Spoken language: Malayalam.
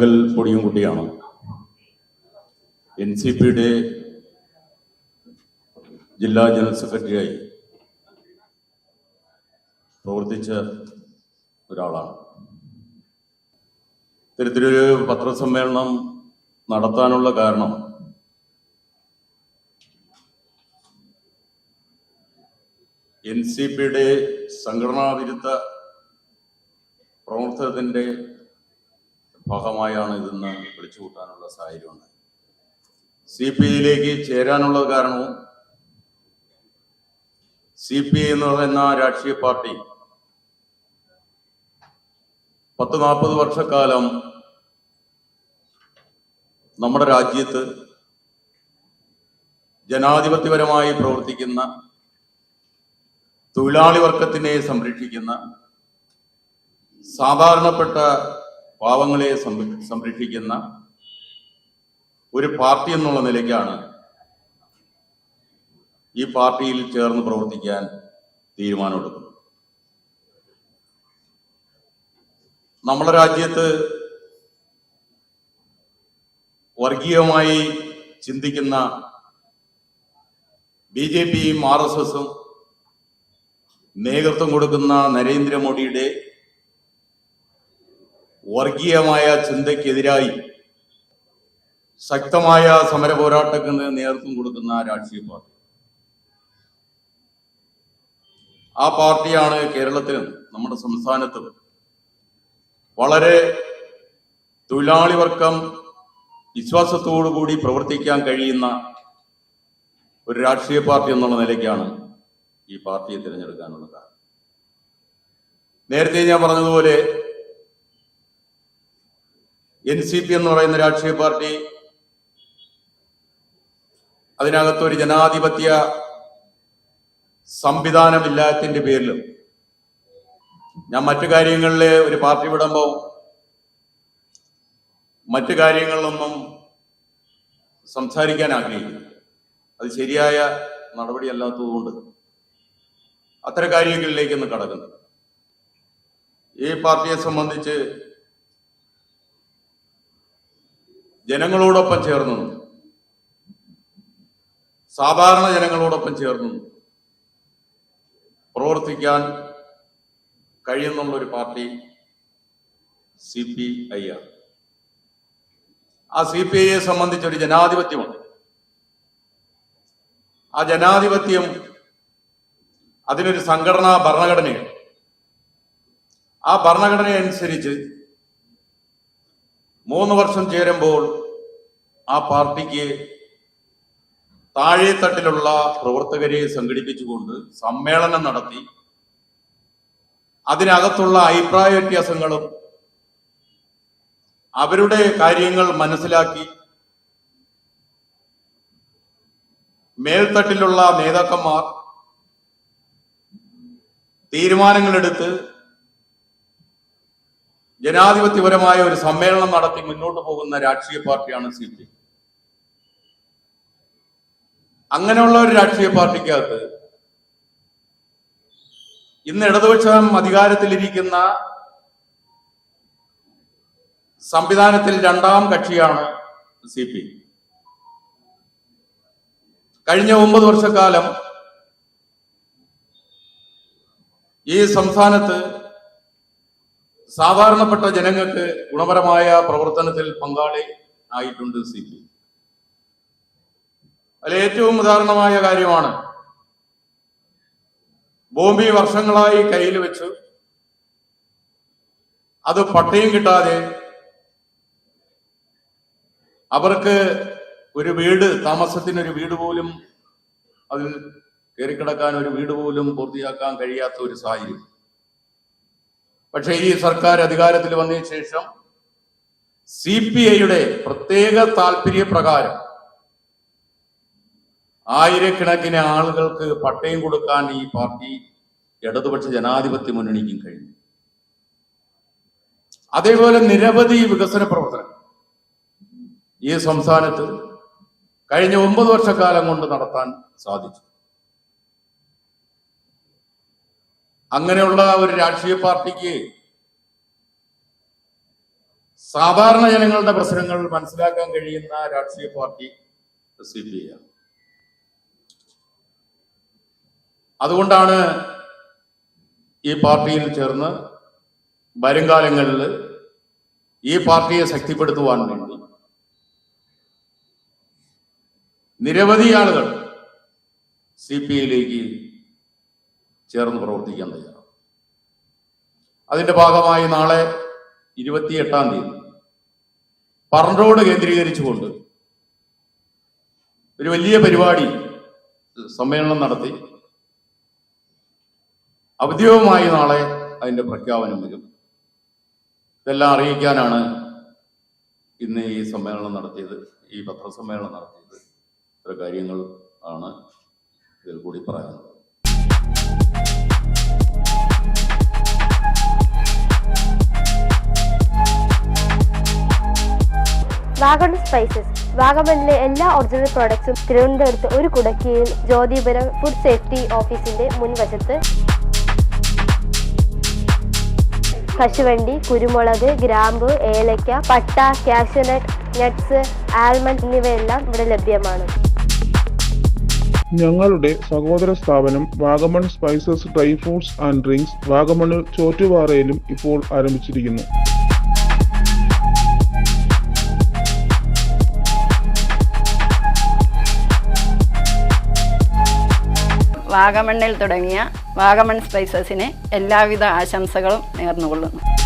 കരിങ്കൽ പൊടിയും കുട്ടിയാണ്? എൻ സി പിയുടെ ജില്ലാ ജനറൽ സെക്രട്ടറിയായി പ്രവർത്തിച്ച ഒരാളാണ്. ഇത്തരത്തിലൊരു പത്രസമ്മേളനം നടത്താനുള്ള കാരണം എൻ സി പിയുടെ സംഘടനാ വിരുദ്ധ പ്രവർത്തനത്തിന്റെ ഭാഗമായാണ് ഇതെന്ന് വിളിച്ചു കൂട്ടാനുള്ള സാഹചര്യമുണ്ട്. സി പി ഐയിലേക്ക് ചേരാനുള്ള കാരണവും സി പി ഐ എന്ന് പറയുന്ന രാഷ്ട്രീയ പാർട്ടി പത്ത് നാൽപ്പത് വർഷക്കാലം നമ്മുടെ രാജ്യത്ത് ജനാധിപത്യപരമായി പ്രവർത്തിക്കുന്ന തൊഴിലാളി വർഗത്തിനെ സംരക്ഷിക്കുന്ന സാധാരണപ്പെട്ട പാവങ്ങളെ സംര- സംരക്ഷിക്കുന്ന ഒരു പാർട്ടി എന്നുള്ള നിലയ്ക്കാണ് ഈ പാർട്ടിയിൽ ചേർന്ന് പ്രവർത്തിക്കാൻ തീരുമാനമെടുക്കുന്നത്. നമ്മുടെ രാജ്യത്ത് വർഗീയമായി ചിന്തിക്കുന്ന ബി ജെ പിയും ആർ എസ് എസും നേതൃത്വം കൊടുക്കുന്ന നരേന്ദ്രമോദിയുടെ വർഗീയമായ ചിന്തയ്ക്കെതിരായി ശക്തമായ സമര പോരാട്ടത്തിന് നേതൃത്വം കൊടുക്കുന്ന രാഷ്ട്രീയ പാർട്ടി. ആ പാർട്ടിയാണ് കേരളത്തിലും നമ്മുടെ സംസ്ഥാനത്തും വളരെ തൊഴിലാളി വർഗം കൂടി പ്രവർത്തിക്കാൻ കഴിയുന്ന ഒരു രാഷ്ട്രീയ പാർട്ടി എന്നുള്ള നിലയ്ക്കാണ് ഈ പാർട്ടിയെ തിരഞ്ഞെടുക്കാനുള്ള കാരണം. നേരത്തെ ഞാൻ പറഞ്ഞതുപോലെ എൻ സി പി എന്ന് പറയുന്ന രാഷ്ട്രീയ പാർട്ടി അതിനകത്ത് ഒരു ജനാധിപത്യ സംവിധാനമില്ലാത്തതിന്റെ പേരിലും ഞാൻ മറ്റു കാര്യങ്ങളിൽ ഒരു പാർട്ടി വിടുമ്പോൾ മറ്റു കാര്യങ്ങളിലൊന്നും സംസാരിക്കാൻ ആഗ്രഹിക്കുന്നു. അത് ശരിയായ നടപടിയല്ലാത്തതുകൊണ്ട് അത്തരം കാര്യങ്ങളിലേക്കൊന്ന് കടക്കുന്നു. ഈ പാർട്ടിയെ സംബന്ധിച്ച് ജനങ്ങളോടൊപ്പം ചേർന്നു സാധാരണ ജനങ്ങളോടൊപ്പം ചേർന്നു പ്രവർത്തിക്കാൻ കഴിയുന്നുള്ള ഒരു പാർട്ടി സി പി ഐ ആണ് ആ സി പി ഐയെ സംബന്ധിച്ച് ഒരു ജനാധിപത്യമുണ്ട്. ആ ജനാധിപത്യം അതിനൊരു സംഘടനാ ഭരണഘടനയുണ്ട് ആ ഭരണഘടന അനുസരിച്ച് മൂന്ന് വർഷം ചേരുമ്പോൾ ആ പാർട്ടിക്ക് താഴെത്തട്ടിലുള്ള പ്രവർത്തകരെ സംഘടിപ്പിച്ചുകൊണ്ട് സമ്മേളനം നടത്തി. അതിനകത്തുള്ള അഭിപ്രായ വ്യത്യാസങ്ങളും അവരുടെ കാര്യങ്ങൾ മനസ്സിലാക്കി. മേൽത്തട്ടിലുള്ള നേതാക്കന്മാർ തീരുമാനങ്ങളെടുത്ത് ജനാധിപത്യപരമായ ഒരു സമ്മേളനം നടത്തി മുന്നോട്ട് പോകുന്ന രാഷ്ട്രീയ പാർട്ടിയാണ് സി പി അങ്ങനെയുള്ള ഒരു രാഷ്ട്രീയ പാർട്ടിക്കകത്ത് ഇന്ന് ഇടതുപക്ഷം അധികാരത്തിലിരിക്കുന്ന സംവിധാനത്തിൽ രണ്ടാം കക്ഷിയാണ് സി പി കഴിഞ്ഞ ഒമ്പത് വർഷക്കാലം ഈ സംസ്ഥാനത്ത് സാധാരണപ്പെട്ട ജനങ്ങൾക്ക് ഗുണപരമായ പ്രവർത്തനത്തിൽ പങ്കാളി ആയിട്ടുണ്ട് സി പി. അതിൽ ഏറ്റവും ഉദാഹരണമായ കാര്യമാണ്. ബോംബി വർഷങ്ങളായി കയ്യിൽ വെച്ചു. അത് പട്ടയം കിട്ടാതെ അവർക്ക് ഒരു വീട് താമസത്തിന് ഒരു വീട് പോലും അതിൽ കയറിക്കിടക്കാൻ ഒരു വീട് പോലും പൂർത്തിയാക്കാൻ കഴിയാത്ത ഒരു സാഹചര്യം. പക്ഷേ ഈ സർക്കാർ അധികാരത്തിൽ വന്നതിന് ശേഷം സി പി ഐയുടെ പ്രത്യേക താല്പര്യപ്രകാരം ആയിരക്കണക്കിന് ആളുകൾക്ക് പട്ടയം കൊടുക്കാൻ ഈ പാർട്ടി ഇടതുപക്ഷ ജനാധിപത്യ മുന്നണിക്കും കഴിഞ്ഞു. അതേപോലെ നിരവധി വികസന പ്രവർത്തനങ്ങൾ ഈ സംസ്ഥാനത്ത് കഴിഞ്ഞ ഒമ്പത് വർഷക്കാലം കൊണ്ട് നടത്താൻ സാധിച്ചു. അങ്ങനെയുള്ള ഒരു രാഷ്ട്രീയ പാർട്ടിക്ക് സാധാരണ ജനങ്ങളുടെ പ്രശ്നങ്ങൾ മനസ്സിലാക്കാൻ കഴിയുന്ന രാഷ്ട്രീയ പാർട്ടി സി പി ഐ ആണ് അതുകൊണ്ടാണ് ഈ പാർട്ടിയിൽ ചേർന്ന് വരും കാലങ്ങളിൽ ഈ പാർട്ടിയെ ശക്തിപ്പെടുത്തുവാൻ വേണ്ടി നിരവധി ആളുകൾ സി പി ഐയിലേക്ക് ചേർന്ന് പ്രവർത്തിക്കാൻ തയ്യാറാണ്. അതിന്റെ ഭാഗമായി നാളെ ഇരുപത്തിയെട്ടാം തീയതി പറണ്ടോട് കേന്ദ്രീകരിച്ചുകൊണ്ട് ഒരു വലിയ പരിപാടി സമ്മേളനം നടത്തി. ഔദ്യോഗികമായി നാളെ അതിന്റെ പ്രഖ്യാപനം വരും. ഇതെല്ലാം അറിയിക്കാനാണ് ഇന്ന് ഈ സമ്മേളനം നടത്തിയത്. ഈ പത്രസമ്മേളനം നടത്തിയത് ഇത്ര കാര്യങ്ങൾ ആണ് ഇതിൽ കൂടി പറയാനുള്ളത് വാഗൺ സ്പൈസസ്. വാഗമണിലെ എല്ലാ ഒറിജിനൽ പ്രോഡക്ട്സും തിരുവനന്തപുരത്ത് ഒരു കുടക്കീഴിൽ ജ്യോതിപുരം ഫുഡ് സേഫ്റ്റി ഓഫീസിന്റെ മുൻവശത്ത്. കശുവണ്ടി കുരുമുളക് ഗ്രാമ്പ് ഏലക്ക പട്ട കാഷ്യനട്ട് നട്ട്സ് ആൽമണ്ട് എന്നിവയെല്ലാം ഇവിടെ ലഭ്യമാണ്. ഞങ്ങളുടെ സഹോദര സ്ഥാപനം Vagamon spices dry fruits and drinks വാഗമണിൽ ചോറ്റുപാറയിലും ഇപ്പോൾ ആരംഭിച്ചിരിക്കുന്നു. വാഗമണ്ണിൽ തുടങ്ങിയ വാഗമൺ സ്പൈസസിന് എല്ലാവിധ ആശംസകളും നേർന്നുകൊള്ളുന്നു.